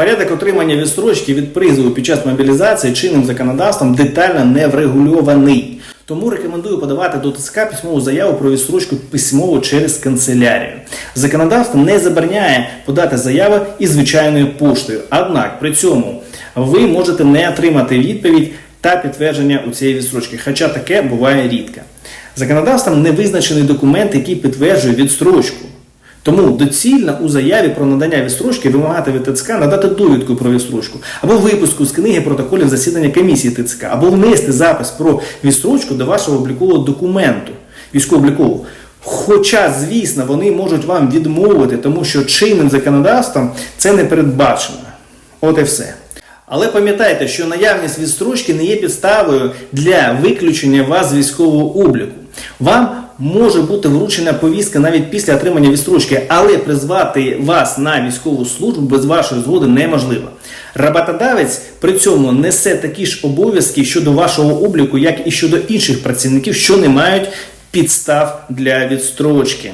Порядок отримання відстрочки від призову під час мобілізації чинним законодавством детально не врегульований. Тому рекомендую подавати до ТСК письмову заяву про відстрочку письмово через канцелярію. Законодавство не забороняє подати заяви і звичайною поштою. Однак при цьому ви можете не отримати відповідь та підтвердження у цієї відстрочки, хоча таке буває рідко. Законодавством не визначений документ, який підтверджує відстрочку. Тому доцільно у заяві про надання відстрочки вимагати від ТЦК надати довідку про відстрочку або випуску з книги протоколів засідання комісії ТЦК, або внести запис про відстрочку до вашого облікового документу військово-облікового. Хоча, звісно, вони можуть вам відмовити, тому що чинним законодавством це не передбачено. От і все. Але пам'ятайте, що наявність відстрочки не є підставою для виключення вас з військового обліку. Вам може бути вручена повістка навіть після отримання відстрочки, але призвати вас на військову службу без вашої згоди неможливо. Роботодавець при цьому несе такі ж обов'язки щодо вашого обліку, як і щодо інших працівників, що не мають підстав для відстрочки.